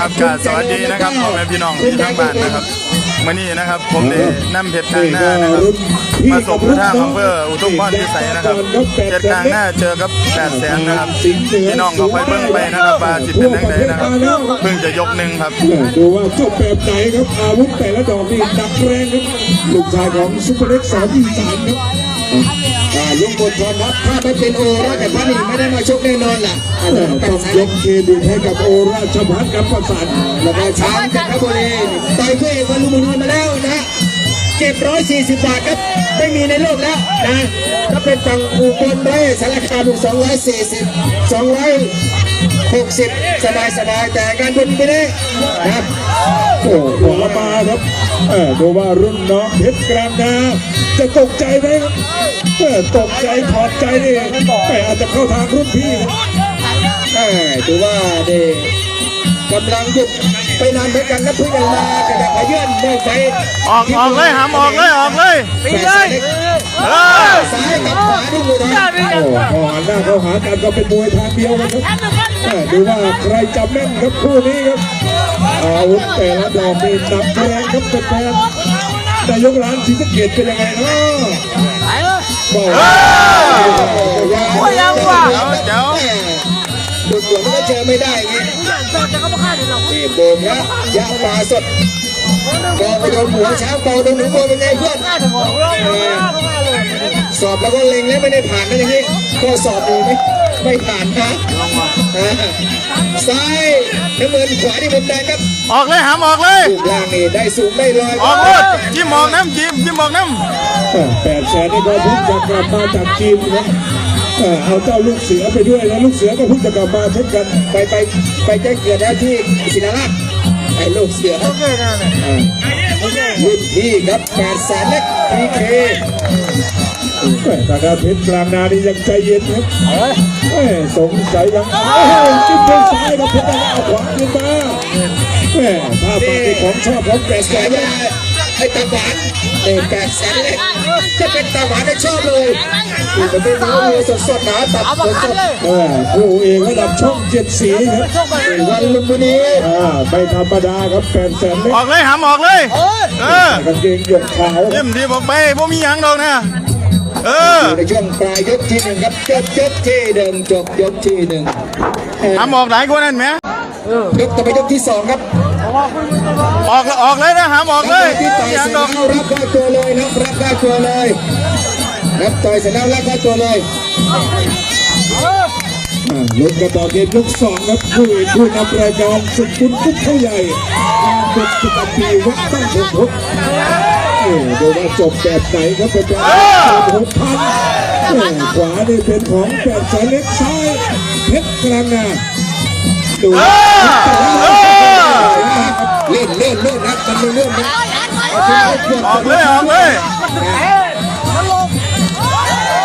ครับก็สวัสดีนะครับพ่อแม่พี่น้องที่ทั้งบ้านนะครับมื่อนี้นะครับ ผมได้นำเพชรกลางหน้านะครับมาส่งทางอำเภออุทุมพรพิสัยนะครับเพชรกลางหน้าเจอกับแปดแสนนะครับพี่น้องเขาไปเบิ่งไปนะครับว่าสิเป็นยังไงนะครับเพิ่งจะยกหนึ่งครับดูว่าจบแบบไหนครับอาวุธแต่ละดอกนี่หนักแรงครับลูกชายของซุปเปอร์เล็กสอนอีสานครับ อ่าลุงพลพรครับถ้าไม่เป็นโอราชพัฒน์นี่ไม่ได้มาชกแน่นอนล่ะอาจจะต้องต้องใส่ยกเครดิตให้กับโอราชพัฒน์กับประสานแล้วก็ช้างจันทบุรีต่อยคู่เอกวันลุมพินีมาแล้วนะเจ็ดร้อยสี่สิบบาทครับไม่มีในโลกแล้วนะถ้าเป็นฝั่งอุบลได้สารคามสองร้อยสี่สิบสองร้อยหกสิบสบายสบายๆแต่การบนไปได้นะครับโอ้ขวามาครับเออ ดูว่ารุ่นน้องเพชรกลางนาจะตกใจไหมครับเออตกใจถอดใจนี่แต่อาจจะเข้าทางรุ่นพี่ครับเออถือว่าเด็กำลังหยุดไปนานเหมือนกันนะเพิ่งจะมากระดับขยื่นเมื่อไฟออกออกเลยหามออกเลยออกเลยตีเลยเออซ้ายกับขวาที่มือนะโอ้พอหันหน้าเข้าหากันก็เป็นมวยทางเดียวกันครับเออดูว่าใครจะแม่นครับคู่นี้ครับ อาวุธแต่ละดอกนี่หนักแรงครับเป็นแฟนนายกร้านศรีสะเกดเป็นยังไงเนาะบอกเอว่าอยังว่ะเดี๋ยวดุดหัวมันก็เจอไม่ได้ไงนี่โบมนะยาป่าสดกองไปโดนหัวช้างเบาโดนหนูโบเป็นไงเพื่อนสอบแล้วก็เล็งแล้วไม่ได้ผ่านนะอย่างนี้ก็สอบดีไหมไม่ผ่านนะ ซ้ายน้ำเงินขวาที่มุมแดงครับออกเลยหามออกเลยรูปร่างนี่ได้สูงได้ลอยออกเลยจิ้มออกน้ำจิ้มจิ้มออกน้ำแปดแสนนี่ก็เพิ่งจะกลับมาจากจีนครับเออเอาเจ้าลูกเสือไปด้วยนะลูกเสือก็เพิ่งจะกลับมาเช่นกันไปไปไปแจ้งเกิดแล้วที่ศิลาราชไอ้ลูกเสืออ่ารุ่นพี่ครับแปดแสนเล็กพีเค แม่ทางด้าเพชรกลางนานี่ยังใจเย็นครับแม่สงสัยยังจิ้มด้วยซ้ายครับเพชราเอาขวาขึ้นมาแม่ถ้ามาที่ของชอบของแปดแสนยานะไอ้ตาหวานเออแปดแสนเล็กจะเป็นตาหวานได้ชอบเลยอีกประเภทนี้มีสดสดๆนะตับสดสดแม่ผู้เอกระดับช่องเจ็ดสีครับวันลุมพินีอ่าไม่ธรรมดาครับแปดแสนเล็กออกเลยหามออกเลยเออกางเกงหยกขาวจิ้มที่บอกไปบ่มีหยังดอกนะ เอออ ยู่ในช่วงปลายยกที่หนึ่งครับจบยกที่หนึ่งจบยกที่หนึ่งเอ่อหามออกหลายคนนั่นไหมยกต่อไปยกที่สองครับออกออกเลยนะหามออกเลยที่ต่อยหยัเสงร็จดอกแล้วรับได้ตัวเลยนะรับได้ตัวเลยรับต่อยเสร็จแล้วรับได้ตัวเลยอ่าลุ้นกันต่อเกมยกสองครับผู้เอกผู้นำรายการสุดคุณกุ๊กเขาใหญ่งานเด็กสิบแปดปีวัดตั้งหกหกเอ้ ดูว่าจบแบบไหนครับเป็นแบบหกพันขวานี่เป็นของแปดสายเล็กซ้ายเพชรกลางนาดูเล่นเล่นเล่นนะมันเล่นนะออกเลยออกเลย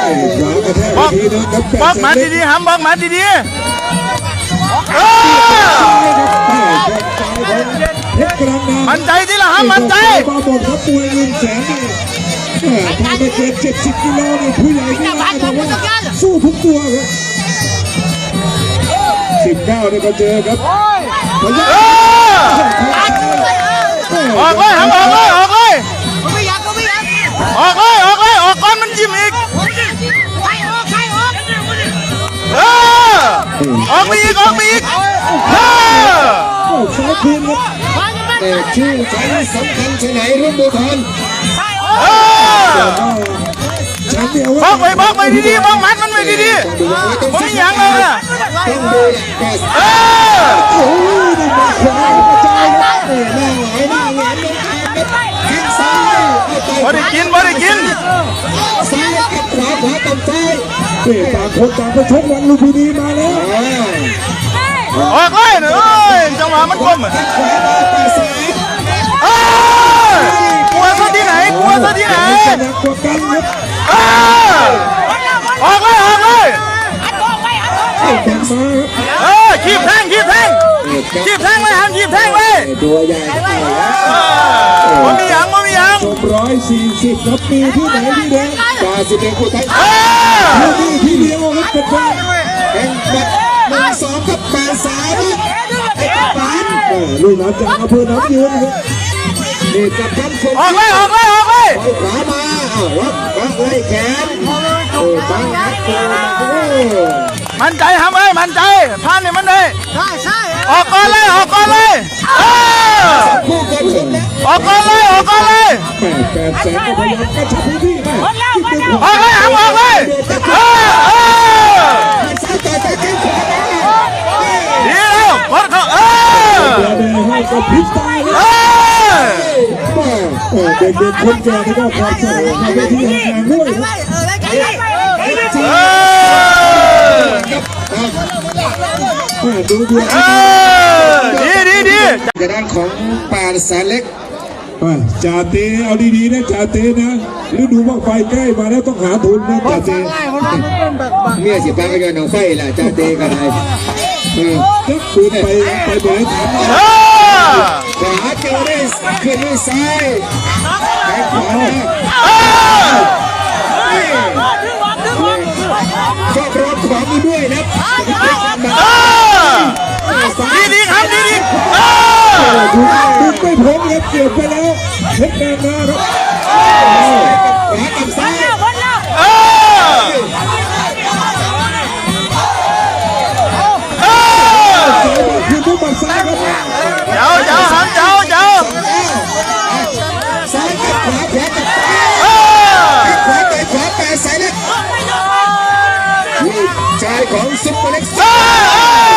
ไอ้ขวากระแทกบอกกทีนึงครับแปดบอกสาดีๆหามบอกมัดดีๆเออเพชรกลางนามันใจ หามมันใจบ้าบอลครับมวยเงินแสนนี่แหม่ถ้าไม่เกินเจ็ดสิบกิโลนี่ผู้ใหญ่ที่ร้านบอกว่าสู้ทุกตัวครับสิบเก้านี่ก็เจอครับพยัเออออกเลยหามออกเลยออกเลยออกเลยออกเลยออกก่อนมันจิ้มอีกเออออกไปอีกออกไปอีกเออโอ้ซ้ายคืนครับ แต่ชื่อฉันสำคัญชะไหนรุ่งบุทรเออแชมป์เดียวบอกไปบอกไปดีๆบอกหมัดมันไปดีดูว่าไม่ต้องๆผมไม่หยังเลยนะต้องดูแปดเออโอ้ยนี่มาขวากระจายครับเออหน้าหงายหน้าแหวนลงทางครับแข้งซ้ายเอาต่อยบ่ได้กินบ่ได้กินซ้ายกับขวาขวาต่ำซ้ายนี่ต่างคนต่างไปชกวันลุมพินีมาแล้ว ออกเลยเนอะเอ้ยจังหวะมันคมอะขวามเอ้ยกลัวซะที่ไหนกลัวซะที่ไหนเออออกเลยออกเลยเออขีบแทงขีบแทงขีบแทงเลยหันขีบแทงเลยตัวใหญ่ไม่มีหยังบ่มีหยังจบร้อยสี่สิบครับปีที่ไหนที่แดงกาสิเป็นคู่ไทยที่ที่เดียวครับเป็นแฟนแข่งแบัด หนึ่งสองกับแปดสามไอ้กระปานลูกหลานจากอำเภอหนองยืนครับนี่กับท่านชมออกเลยออกเลยออกเลยเอาขวามาเอาล็อกล็อกไล่แขนโอ้บังคับตัวโอ้มันใจทำเอ้ยมันใจผ่านนี่มันได้ออกก่อนเลยออกก่อนเลยเออคู่กันชมแล้วออกก่อนเลยออกก่อนเลยแปดแปดแสนก็พยายามกระชับพื้นที่ให้ออกเลยหามออกเลยเออเออ ให้กับพริบตาเลยเออแม่เด็กๆคนแก่ที่ก็พอใจในเวทีแห่งด้วยครับเออแม่ดูดูเออดีดีดีกระด้านของปานแสนเล็กจ่าเตเอาดีๆนะจ่าเตนะฤดูว่างไฟใกล้มาแล้วต้องหาทุนนะจ่าเตเมียสิปากก็ย้อนหนองไฟล่ะจ้าเตกันไอ้เออจักปืนไปไปเบิดถามเออ ขวาเจอด้ขึ้นด้วยซ้ายแข้งขวาเออก็รอขวามือด้วยนะเออดีดีครับดีดีเออดูดูไม่พ้นครับเกี่ยวไปแล้วเพชรแดงนะครับ ชายข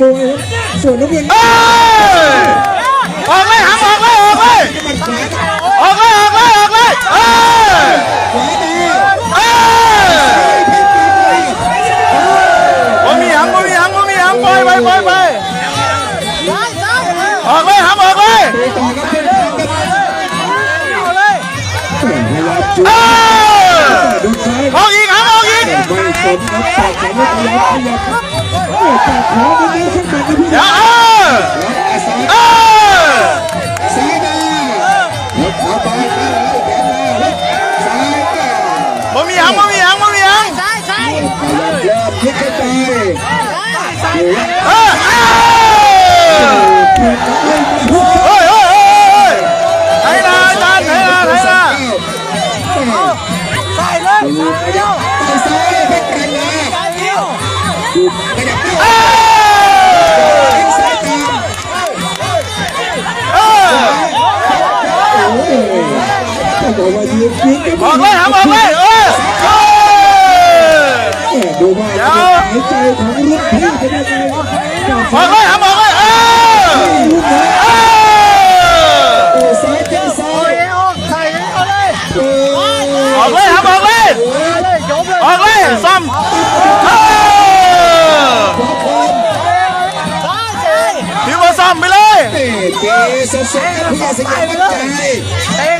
มวยครับส่วนน้ำเงินเออออกเลยหามออกเลยออกเลยมันขวาออกเลยออกเลยออกเลยเออขวาไปเออบ่มีหางบ่มีหางบ่มีหางปล่อยไปปล่อยไปออกเลยหามออกเลยต่อครับเพื่อนครับพยายามจุดเออดูซ้ายออกอีกหามออกอีก ไม่สนครับปากแขนไม่ขยับขยับโอ้ปากขวามันได้ขึ้นมา บอกเออต้องบอกว่ายืนยืนกันออกเลยหามออกเลยเออดูว่าหายใจของรุ่นพี่เป็นยังไงครับออกเลยหามออก สดๆกับพี่สยามมั่นใจเออ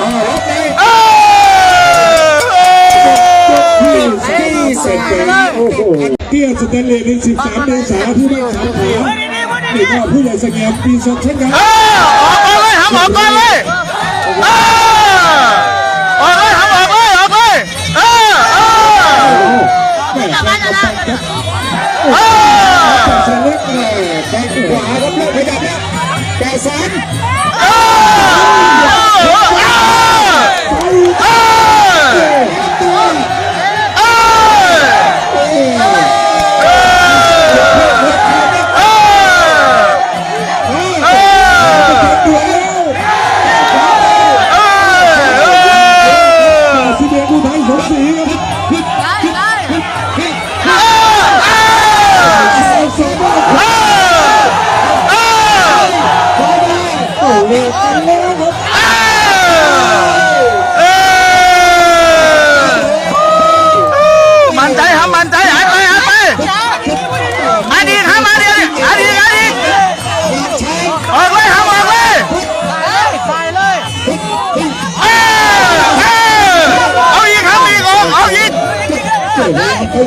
อ๋อรับเลยเออที่เสร็จไปโอ้โหเกียสแตนเลสใน13เมษายนที่บ้านสามขานี่ก็ผู้ใหญ่สแกมปีสดเช่นกันเออออกก่อนเลยหามออกก่อนเลย แ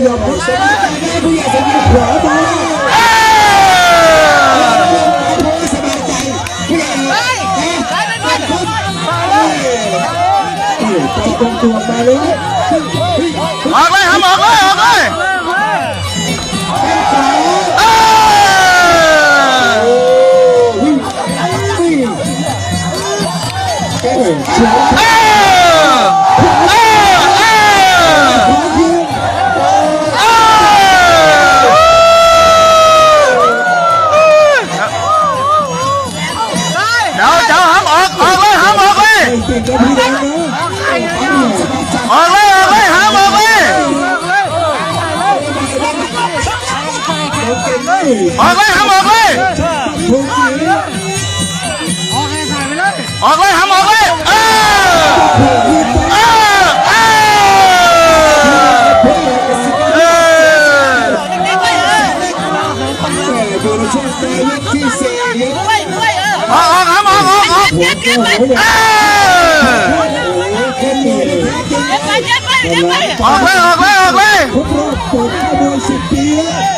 ยอมผู้ชนะแม่ผู้ใหญ่สมัยหัวโบตัวตัวมาเลยออกเลยครับออกเลยออกเลยเฮ้ย ออกเลยห้ามออกเลยเออเออเออเออแต่ดูในช่วงปลายยกที่สี่ครับออกออกห้ามออกออกออกหัวก็หัวใหญ่เออโอ้ยคนเหนื่อยเลยออกเลยออกเลยออกเลย ครบรอบเปิดข้อมูลสิบปีแล้ว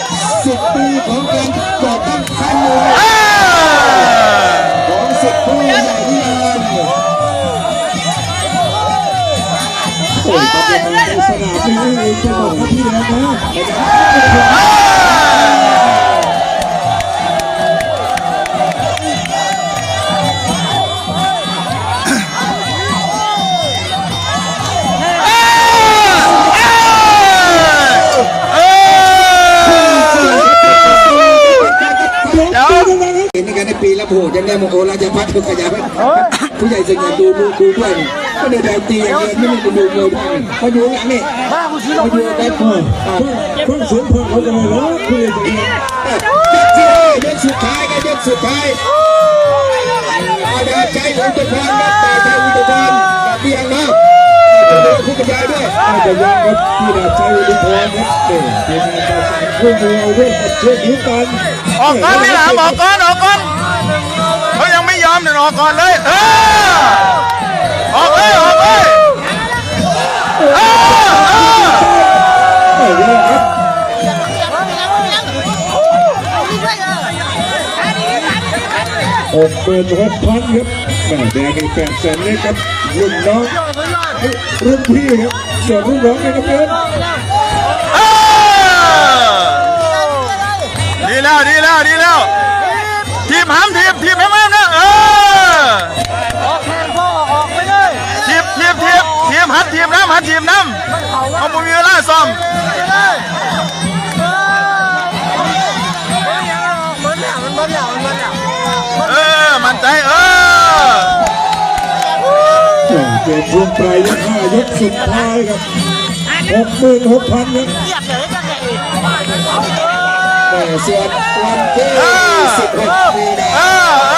ปีละโผล่ยังได้โมโหราชพัฒน์ขยายผู้ใหญ่สิ่งดูดูดูด้วยก็เดินแดงตีอย่างเดียวไม่ได้ดูมวยเขาอยู่หลังนี่เขาอยู่ได้เออเพิ่งเสียงเพิ่งเขาจะเลยเหรอคุยกันเนี่ยยกสุดท้ายกันยกสุดท้ายอาดาใจอุตพรกับตาใจอุตพรกับเบียงนะผู้กระจายด้วยอาจจะยังครับพี่ดาบชัยอุดมพรครับเด็กทีมงานประสานคู่มือเอาด้วยกับเชือกนิ้วกันออกก่อนพี่หลามออกก่อนออกก่อน เขายังไม่ยอมเดี๋ยวออกก่อนเลยเออออกเลยออกเลยเออเออโอ้ยครับหกหมื่นหกพันครับแม่แดงในแปดแสนเล็กครับรุ่นน้องรุ่นพี่ครับส่วนรุ่นน้องในกระเบื้อง ทีมหัดทีมน้ำหัดทีมน้ำเอาบุญมีเวลาซ้อมเออมันใจเออเกมช่วงปลายยกห้ายกสุดท้ายครับหกหมื่นหกพันครับแต่ส่วนวันที่สิบหกมีนาเออเอ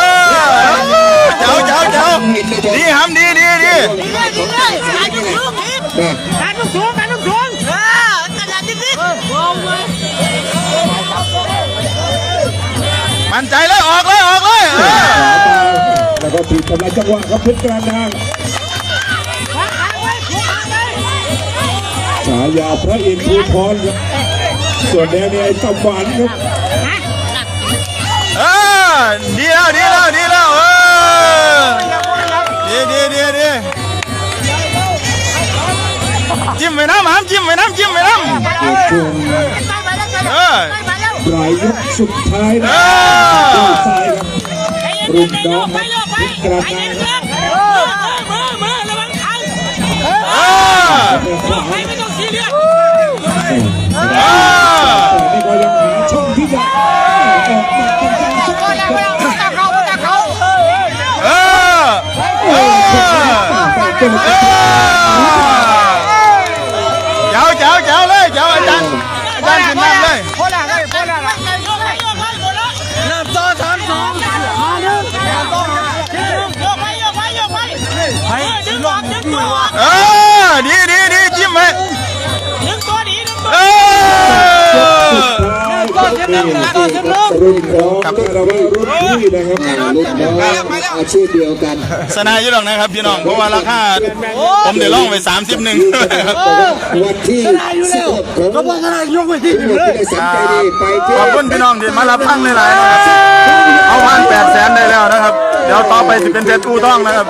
อเจ้าเจ้าเจ้าดีห้ามดี ดีดีการลูกสูงการลูกสูงเออกระดาษนิดๆมองเลยมันใจเลยออกเลยออกเลยเออแล้วก็ถีบทำลายจังหวะครับเพชรกลางดางขวางทางไว้ขวางทางไว้ฉายาพระอินทร์ภูพรครับส่วนแดงนี่ไอ้ตำหวานครับเออดีแล้วดีแล้วดีแล้วเออ ดีดีดีดีจิ้มไปน้ำหามจิ้มไปน้ำจิ้มไปน้เกมช่วงำเออปลายยกสุดท้ายเอนะอด้านซ้ายครับรุ่นน้องครับเพชรกลางดางครับมือมือระวังทางเออ รุ่นน้องคารวะรุ่นพี่นะครับรุ่นน้องอาชีพเดียวกันสนายอยู่หรอกนะครับพี่น้องเพราะว่าราคาผมเดี๋ยวล่องไปสามสิบหนึ่งวันที่สิบหกของก็ว่าอะไรยกไปที่เลยที่ได้สังใจดีไปที่ขอบคุณพี่น้องที่มารับฟังหลายๆนะครับเอาพันแปดแสนได้แล้วนะครับ เดี๋ยวต่อไปจะเป็นเพชรอู่ต้องนะครับ